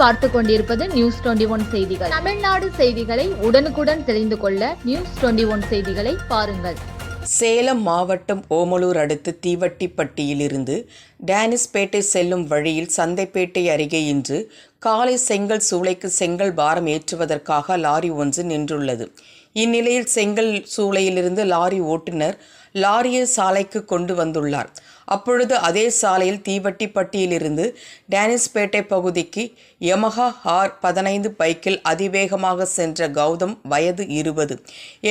பார்த்து கொண்டிருப்பது news twenty one செய்திகள். தமிழ்நாடு செய்திகளை உடனுக்குடன் தெரிந்து கொள்ள நியூஸ் டுவெண்டி ஒன் செய்திகளை பாருங்கள். சேலம் மாவட்டம் ஓமலூர் அடுத்து தீவட்டிப்பட்டியிலிருந்து டேனிஸ்பேட்டை செல்லும் வழியில் சந்தைப்பேட்டை அருகே இன்று காலை செங்கல் சூளைக்கு செங்கல் பாரம் ஏற்றுவதற்காக லாரி ஒன்று நின்றுள்ளது. இந்நிலையில் செங்கல் சூளையிலிருந்து லாரி ஓட்டுநர் லாரியை சாலைக்கு கொண்டு வந்துள்ளார். அப்பொழுது அதே சாலையில் தீவட்டிப்பட்டியிலிருந்து டேனிஸ்பேட்டை பகுதிக்கு யமஹா ஆர் பதினைந்து பைக்கில் அதிவேகமாக சென்ற கௌதம் வயது இருபது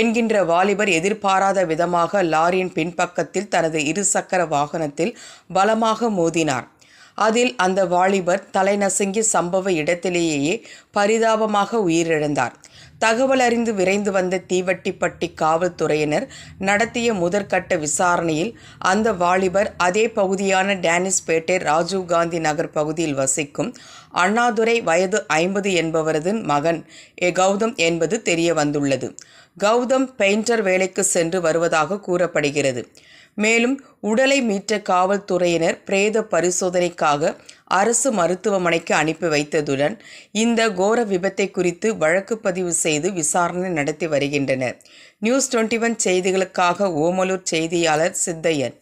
என்கின்ற வாலிபர் எதிர்பாராத விதமாக லாரியின் பின்பக்கத்தில் தனது இருசக்கர வாகனத்தில் பலமாக மோதினார். அதில் அந்த வாலிபர் தலைநசுங்கி சம்பவ இடத்திலேயே பரிதாபமாக உயிரிழந்தார். தகவல் அறிந்து விரைந்து வந்த தீவட்டிப்பட்டி காவல்துறையினர் நடத்திய முதற்கட்ட விசாரணையில் அந்த வாலிபர் அதே பகுதியான டேனிஸ்பேட்டை ராஜீவ்காந்தி நகர் பகுதியில் வசிக்கும் அண்ணாதுரை வயது ஐம்பது என்பவரது மகன் ஏ கௌதம் என்பது தெரிய வந்துள்ளது கௌதம் பெயிண்டர் வேலைக்கு சென்று வருவதாக கூறப்படுகிறது. மேலும் உடலை மீட்ட காவல்துறையினர் பிரேத பரிசோதனைக்காக அரசு மருத்துவமனைக்கு அனுப்பி வைத்ததுடன் இந்த கோர விபத்தை குறித்து வழக்கு பதிவு செய்து விசாரணை நடத்தி வருகின்றனர். நியூஸ் டுவெண்ட்டி ஒன் செய்திகளுக்காக ஓமலூர் செய்தியாளர் சித்தையன்.